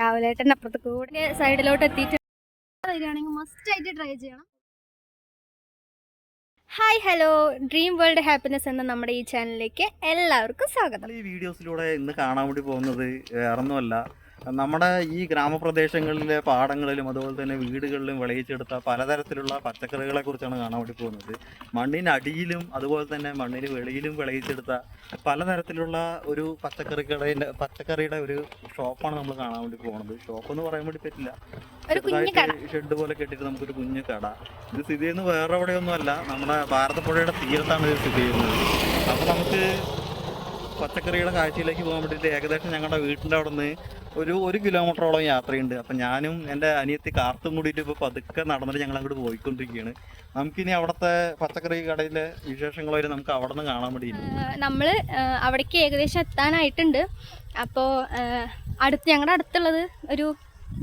രാവിലേട്ടൻ അപ്പുറത്ത് കൂടെ സൈഡിലോട്ട് എത്തിയിട്ട് വരികയാണെങ്കിൽ മസ്റ്റ് ആയിട്ട് ട്രൈ ചെയ്യണം. Hi hello dream world happiness എന്ന നമ്മുടെ ഈ ചാനലിലേക്ക് എല്ലാവർക്കും സ്വാഗതം. ഈ വീഡിയോസിലൂടെ ഇന്ന് കാണാൻ വേണ്ടി പോകുന്നത് വേറൊന്നുമല്ല. നമ്മുടെ ഈ ഗ്രാമപ്രദേശങ്ങളിലെ പാടങ്ങളിലും അതുപോലെ തന്നെ വീടുകളിലും വിളയിച്ചെടുത്ത പലതരത്തിലുള്ള പച്ചക്കറികളെ കുറിച്ചാണ് കാണാൻ വേണ്ടി പോകുന്നത്. മണ്ണിനടിയിലും അതുപോലെ തന്നെ മണ്ണിന് വെളിയിലും വിളയിച്ചെടുത്ത പലതരത്തിലുള്ള ഒരു പച്ചക്കറി കടയുടെ പച്ചക്കറിയുടെ ഒരു ഷോപ്പാണ് നമ്മൾ കാണാൻ വേണ്ടി പോകുന്നത്. ഷോപ്പ് എന്ന് പറയാൻ വേണ്ടി പറ്റില്ല. ഷെഡ് പോലെ കെട്ടിട്ട് നമുക്കൊരു കുഞ്ഞു കട. ഇത് സ്ഥിതി ചെയ്യുന്നത് വേറെ എവിടെയൊന്നും അല്ല നമ്മുടെ ഭാരതപ്പുഴയുടെ തീരത്താണ് ഇത് സ്ഥിതി ചെയ്യുന്നത്. അപ്പോൾ നമുക്ക് പച്ചക്കറിയുടെ കാഴ്ചയിലേക്ക് പോകാൻ വേണ്ടിയിട്ട് ഏകദേശം ഞങ്ങളുടെ വീട്ടിന്റെ അവിടെ നിന്ന് ഒരു ഒരു കിലോമീറ്ററോളം യാത്രയുണ്ട്. അപ്പം ഞാനും എന്റെ അനിയത്തി കാർത്തും കൂടിയിട്ട് ഇപ്പോൾ പതുക്കെ നടന്നിട്ട് ഞങ്ങൾ അങ്ങോട്ട് പോയിക്കൊണ്ടിരിക്കുകയാണ്. നമുക്കിനി അവിടുത്തെ പച്ചക്കറി കടയിലെ വിശേഷങ്ങളൊരു നമുക്ക് അവിടെ നിന്ന് കാണാൻ വേണ്ടിയില്ല നമ്മൾ അവിടേക്ക് ഏകദേശം എത്താനായിട്ടുണ്ട്. അപ്പോൾ അടുത്ത് ഞങ്ങളുടെ അടുത്തുള്ളത് ഒരു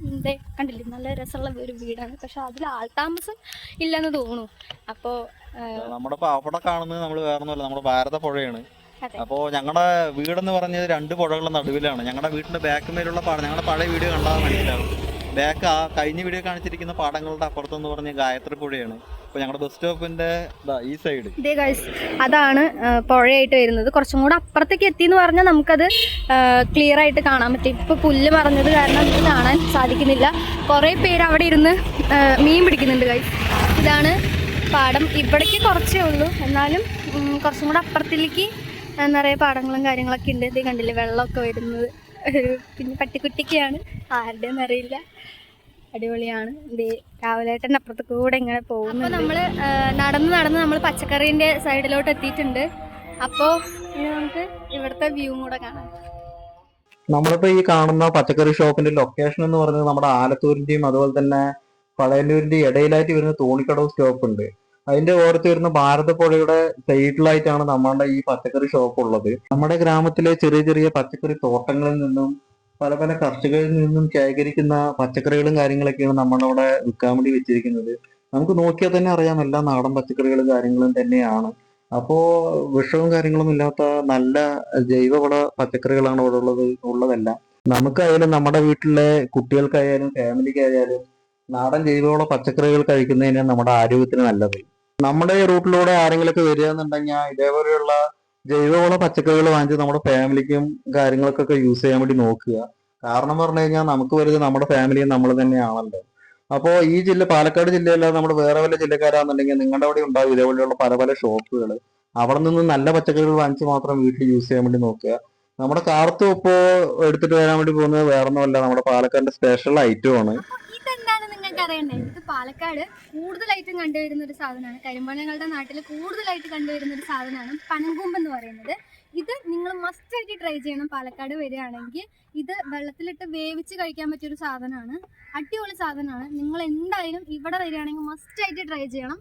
എന്തേ കണ്ടില്ലേ? നല്ല രസമുള്ള ഒരു വീടാണ്. പക്ഷെ അതിൽ ആൾതാമസം ഇല്ലെന്ന് തോന്നുന്നു. അപ്പോൾ നമ്മുടെ അവിടെ കാണുന്നത് നമ്മൾ വേറെ ഒന്നുമല്ല നമ്മുടെ ഭാരതപ്പുഴയാണ്. അതെ. അപ്പോൾ ഞങ്ങളുടെ വീടെന്ന് പറഞ്ഞത് രണ്ട് പുഴകളുടെ നടുവിലാണ്. ഞങ്ങളുടെ വീടിന്റെ ബാക്ക് മേലുള്ള പാടം ഞങ്ങളുടെ പഴയ വീഡിയോ കണ്ടാൽ മനസ്സിലാവും. ബാക്ക് ആ കഴിഞ്ഞ വീഡിയോ കാണിച്ചിരിക്കുന്ന പാടങ്ങളുടെ അപ്പുറത്തെന്ന് പറഞ്ഞ ഗായത്രി പുഴയാണ്. അപ്പൊ ഞങ്ങളുടെ ബസ് സ്റ്റോപ്പിന്റെ ഈ സൈഡ് ഇതേ ഗൈസ് അതാണ് പുഴയായിട്ട് വരുന്നത്. കുറച്ചും കൂടെ അപ്പുറത്തേക്ക് എത്തി എന്ന് പറഞ്ഞാൽ നമുക്കത് ക്ലിയർ ആയിട്ട് കാണാൻ പറ്റും. ഇപ്പൊ പുല്ല് മറഞ്ഞത് കാരണം കാണാൻ സാധിക്കുന്നില്ല. കുറെ പേര് അവിടെ ഇരുന്ന് മീൻ പിടിക്കുന്നുണ്ട് ഗൈസ് ഇതാണ് പാടം. ഇവിടേക്ക് കുറച്ചേ ഉള്ളൂ. എന്നാലും കുറച്ചും കൂടെ അപ്പുറത്തിലേക്ക് നിറയെ പാടങ്ങളും കാര്യങ്ങളൊക്കെ ഉണ്ട്. ഇത് കണ്ടില്ലേ വെള്ളമൊക്കെ വരുന്നത്. പിന്നെ പട്ടിക്കുട്ടിക്കാണ്. ആരുടെയെന്ന് അറിയില്ല. അടിപൊളിയാണ്. ഇത് രാവിലേട്ടൻ അപ്പുറത്ത് കൂടെ ഇങ്ങനെ പോകുന്നു നമ്മൾ നടന്ന് നടന്ന് നമ്മൾ പച്ചക്കറീന്റെ സൈഡിലോട്ട് എത്തിയിട്ടുണ്ട്. അപ്പോൾ ഇനി നമുക്ക് ഇവിടുത്തെ വ്യൂ കൂടെ കാണാം. നമ്മളിപ്പോ ഈ കാണുന്ന പച്ചക്കറി ഷോപ്പിന്റെ ലൊക്കേഷൻ എന്ന് പറയുന്നത് നമ്മുടെ ആലത്തൂരിന്റെയും അതുപോലെ തന്നെ പഴയന്നൂരിന്റെയും ഇടയിലായിട്ട് വരുന്ന തോണിക്കടവ് സ്റ്റോപ്പ് ഉണ്ട്. അതിന്റെ ഓർത്ത് വരുന്ന ഭാരതപ്പുഴയുടെ സൈഡിലായിട്ടാണ് നമ്മളുടെ ഈ പച്ചക്കറി ഷോപ്പ് ഉള്ളത്. നമ്മുടെ ഗ്രാമത്തിലെ ചെറിയ ചെറിയ പച്ചക്കറി തോട്ടങ്ങളിൽ നിന്നും പല പല കർഷകരിൽ നിന്നും ശേഖരിക്കുന്ന പച്ചക്കറികളും കാര്യങ്ങളൊക്കെയാണ് നമ്മളവിടെ വിൽക്കാൻ വേണ്ടി വെച്ചിരിക്കുന്നത്. നമുക്ക് നോക്കിയാൽ തന്നെ അറിയാം എല്ലാ നാടൻ പച്ചക്കറികളും കാര്യങ്ങളും തന്നെയാണ്. അപ്പോ വിഷവും കാര്യങ്ങളും ഇല്ലാത്ത നല്ല ജൈവവള പച്ചക്കറികളാണ് ഇവിടെ ഉള്ളത് ഉള്ളതല്ല. നമുക്കായാലും നമ്മുടെ വീട്ടിലെ കുട്ടികൾക്കായാലും ഫാമിലിക്കായാലും നാടൻ ജൈവവള പച്ചക്കറികൾ കഴിക്കുന്നതിന് നമ്മുടെ ആരോഗ്യത്തിന് നല്ലത്. നമ്മുടെ ഈ റൂട്ടിലൂടെ ആരെങ്കിലുമൊക്കെ വരിക എന്നുണ്ടെങ്കിൽ ഇതേപോലെയുള്ള ജൈവവള പച്ചക്കറികൾ വാങ്ങിച്ച് നമ്മുടെ ഫാമിലിക്കും കാര്യങ്ങൾക്കൊക്കെ യൂസ് ചെയ്യാൻ വേണ്ടി നോക്കുക. കാരണം പറഞ്ഞു കഴിഞ്ഞാൽ നമുക്ക് വലുത് നമ്മുടെ ഫാമിലിയും നമ്മൾ തന്നെയാണല്ലോ. അപ്പോൾ ഈ ജില്ല പാലക്കാട് ജില്ലയല്ലാതെ നമ്മുടെ വേറെ വല്ല ജില്ലക്കാരാണെന്നുണ്ടെങ്കിൽ നിങ്ങളുടെ അവിടെ ഉണ്ടാവും ഇതേപോലെയുള്ള പല പല ഷോപ്പുകൾ അവിടെ നിന്ന് നല്ല പച്ചക്കറികൾ വാങ്ങിച്ച് മാത്രം വീട്ടിൽ യൂസ് ചെയ്യാൻ വേണ്ടി നോക്കുക. നമ്മുടെ കാർത്തും ഇപ്പോ എടുത്തിട്ട് വരാൻ വേണ്ടി പോകുന്നത് വേറൊന്നുമല്ല. നമ്മുടെ പാലക്കാടിന്റെ സ്പെഷ്യൽ ഐറ്റം ആണ്. ഇതെന്താണ് നിങ്ങൾക്ക് അറിയണ്ടേ ഇത് പാലക്കാട് കൂടുതലായിട്ടും കണ്ടുവരുന്ന ഒരു സാധനമാണ്. കരിമ്പണങ്ങളുടെ നാട്ടിൽ കൂടുതലായിട്ട് കണ്ടുവരുന്ന ഒരു സാധനമാണ് പനങ്കൂമ്പ് എന്ന് പറയുന്നത്. ഇത് നിങ്ങൾ മസ്റ്റ് ആയിട്ട് ട്രൈ ചെയ്യണം. പാലക്കാട് വരികയാണെങ്കിൽ ഇത് വെള്ളത്തിലിട്ട് വേവിച്ച് കഴിക്കാൻ പറ്റിയൊരു സാധനമാണ്. അടിപൊളി സാധനമാണ്. നിങ്ങൾ എന്തായാലും ഇവിടെ വരികയാണെങ്കിൽ മസ്റ്റ് ആയിട്ട് ട്രൈ ചെയ്യണം.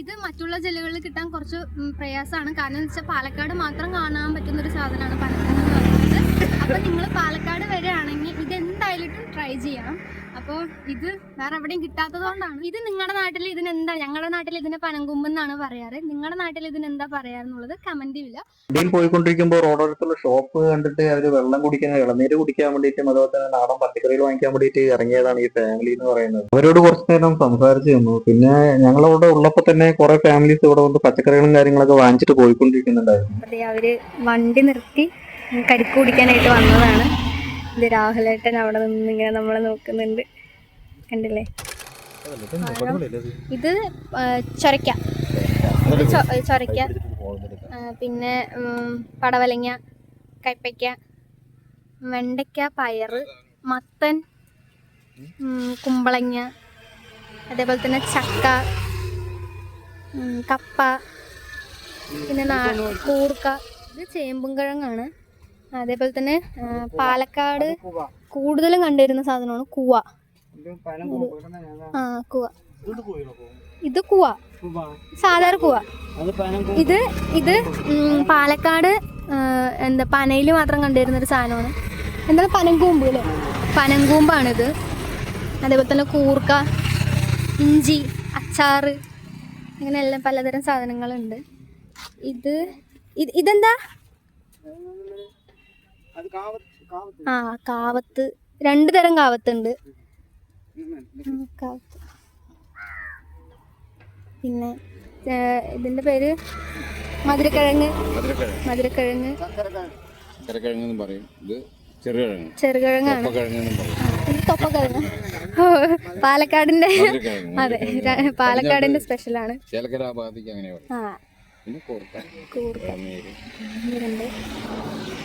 ഇത് മറ്റുള്ള ജില്ലകളിൽ കിട്ടാൻ കുറച്ച് പ്രയാസമാണ്. കാരണം എന്ന് വെച്ചാൽ പാലക്കാട് മാത്രം കാണാൻ പറ്റുന്ന ഒരു സാധനമാണ് പനങ്കൂമ്പ് എന്ന് പറയുന്നത്. അപ്പോൾ നിങ്ങൾ പാലക്കാട് വരികയാണെങ്കിൽ ഇത് എന്തായാലും ട്രൈ ചെയ്യണം. അപ്പോൾ ഇത് വേറെ എവിടെയും കിട്ടാത്തത് കൊണ്ടാണ്. ഇത് നിങ്ങളുടെ നാട്ടിൽ ഇതിന് എന്താ ഞങ്ങളുടെ നാട്ടിൽ ഇതിന് പനങ്കുമ്പെന്നാണ് പറയാറ്. നിങ്ങളുടെ നാട്ടിൽ ഇതിന് എന്താ പറയാറുള്ളത് കമന്റ് ഇല്ല പോയിക്കൊണ്ടിരിക്കുമ്പോ പോയിക്കൊണ്ടിരിക്കുമ്പോൾ റോഡടുത്തുള്ള ഷോപ്പ് കണ്ടിട്ട് അവർ വെള്ളം കുടിക്കാൻ ഇളനീര് കുടിക്കാൻ വേണ്ടിയിട്ടും അതുപോലെ തന്നെ നാടൻ പച്ചക്കറികൾ വാങ്ങിക്കാൻ വേണ്ടിയിട്ട് ഇറങ്ങിയതാണ് ഈ ഫാമിലി എന്ന് പറയുന്നത്. അവരോട് കുറച്ച് നേരം സംസാരിച്ചു തന്നു പിന്നെ ഞങ്ങളവിടെ ഉള്ളപ്പോൾ തന്നെ കുറെ ഫാമിലീസ് ഇവിടെ വന്ന് പച്ചക്കറികളും കാര്യങ്ങളൊക്കെ വാങ്ങിച്ചിട്ട് പോയിക്കൊണ്ടിരിക്കുന്നുണ്ടായിരുന്നു. അതെ അവർ വണ്ടി നിർത്തി കരിക്ക് കുടിക്കാനായിട്ട് വന്നതാണ്. ഇത് രാഹുലേട്ടൻ അവിടെ നിന്ന് ഇങ്ങനെ നമ്മളെ നോക്കുന്നുണ്ട്. കണ്ടില്ലേ? ഇത് ചൊരയ്ക്ക. ചൊരക്ക ചൊരക്ക പിന്നെ പടവലങ്ങ കയ്പയ്ക്ക വെണ്ടയ്ക്ക പയറ് മത്തൻ കുമ്പളങ്ങ അതേപോലെ തന്നെ ചക്ക കപ്പ പിന്നെ കൂർക്ക ഇത് ചേമ്പും കിഴങ്ങാണ്. അതേപോലെ തന്നെ പാലക്കാട് കൂടുതലും കണ്ടുവരുന്ന സാധനമാണ് കൂവ. ആ കൂവ. ഇത് കൂവ. സാധാരണ കൂവ ഇത് ഇത് പാലക്കാട് എന്താ പനയിൽ മാത്രം കണ്ടുവരുന്ന ഒരു സാധനമാണ്. എന്താണ് പനങ്കൂമ്പ് അല്ലേ? ഇത്. അതേപോലെ തന്നെ കൂർക്ക ഇഞ്ചി അച്ചാറ് അങ്ങനെ എല്ലാം പലതരം സാധനങ്ങളുണ്ട്. ഇത് ഇതെന്താ? ആ കാവത്ത്. രണ്ടു തരം കാവത്തുണ്ട്. കാവത്ത്. പിന്നെ ഇതിന്റെ പേര് മധുരക്കിഴങ്ങ്. മധുരക്കിഴങ്ങ്. പറയും. ഇത് ചെറുകിഴങ്ങ്. ചെറുകിഴങ്ങാണ്. തൊപ്പക്കിഴങ്ങ്. പാലക്കാടിന്റെ മധുരക്കിഴങ്ങ് അതെ പാലക്കാടിന്റെ സ്പെഷ്യലാണ്. ആ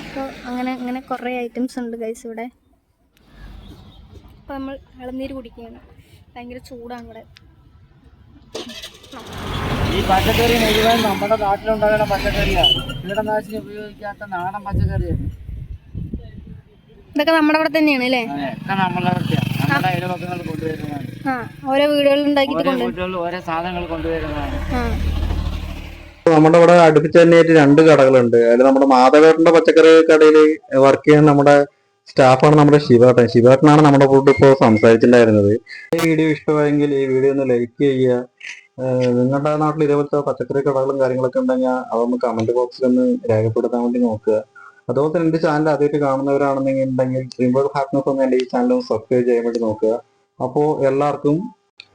അപ്പോൾ അങ്ങനെ അങ്ങനെ കുറേ ഐറ്റംസ് ഉണ്ട് ഗൈസ് ഇവിടെ. അപ്പോൾ നമ്മൾ ഇളനീര് കുടിക്കുകയാണ്. ഭയങ്കര ചൂടാണ് ഇവിടെ. ഈ പച്ചക്കറി മുഴുവൻ നമ്മുടെ നാട്ടിലുണ്ടാകുന്ന പച്ചക്കറിയാണ് കീടനാശിനി ഉപയോഗിക്കാത്ത നാടൻ പച്ചക്കറിയാണ് ഇതൊക്കെ നമ്മുടെ അവിടെ തന്നെയാണ് അല്ലേ? ഓരോ വീടുകളിൽ ഉണ്ടാക്കിയിട്ട് ഓരോ സാധനങ്ങൾ കൊണ്ടുവരുന്നതാണ്. നമ്മുടെ ഇവിടെ അടുപ്പിച്ച് തന്നെയായിട്ട് രണ്ട് കടകളുണ്ട്. അതിൽ നമ്മുടെ മാധവേട്ടന്റെ പച്ചക്കറി കടയിൽ വർക്ക് ചെയ്യുന്ന നമ്മുടെ സ്റ്റാഫാണ് നമ്മുടെ ശിവേട്ടൻ. ശിവേട്ടനാണ് നമ്മുടെ ഫുഡ് ഇപ്പോൾ സംസാരിച്ചിട്ടുണ്ടായിരുന്നത്. ഈ വീഡിയോ ഇഷ്ടമായെങ്കിൽ ഈ വീഡിയോ ഒന്ന് ലൈക്ക് ചെയ്യുക. നിങ്ങളുടെ നാട്ടിൽ ഇതേപോലത്തെ പച്ചക്കറി കടകളും കാര്യങ്ങളൊക്കെ ഉണ്ടെങ്കിൽ അതൊന്ന് കമന്റ് ബോക്സിൽ ഒന്ന് രേഖപ്പെടുത്താൻ വേണ്ടി നോക്കുക. അതുപോലെ തന്നെ എന്റെ ചാനൽ ആദ്യമായിട്ട് കാണുന്നവരാണെന്നുണ്ടെങ്കിൽ ഉണ്ടെങ്കിൽ ഡ്രീംബേർഡ് ഹാപ്പിനെസ് ഒന്ന് എന്റെ ഈ ചാനൽ ഒന്ന് സബ്സ്ക്രൈബ് ചെയ്യാൻ വേണ്ടി നോക്കുക. അപ്പോൾ എല്ലാവർക്കും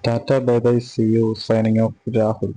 tata bye bye see you signing off Rahul.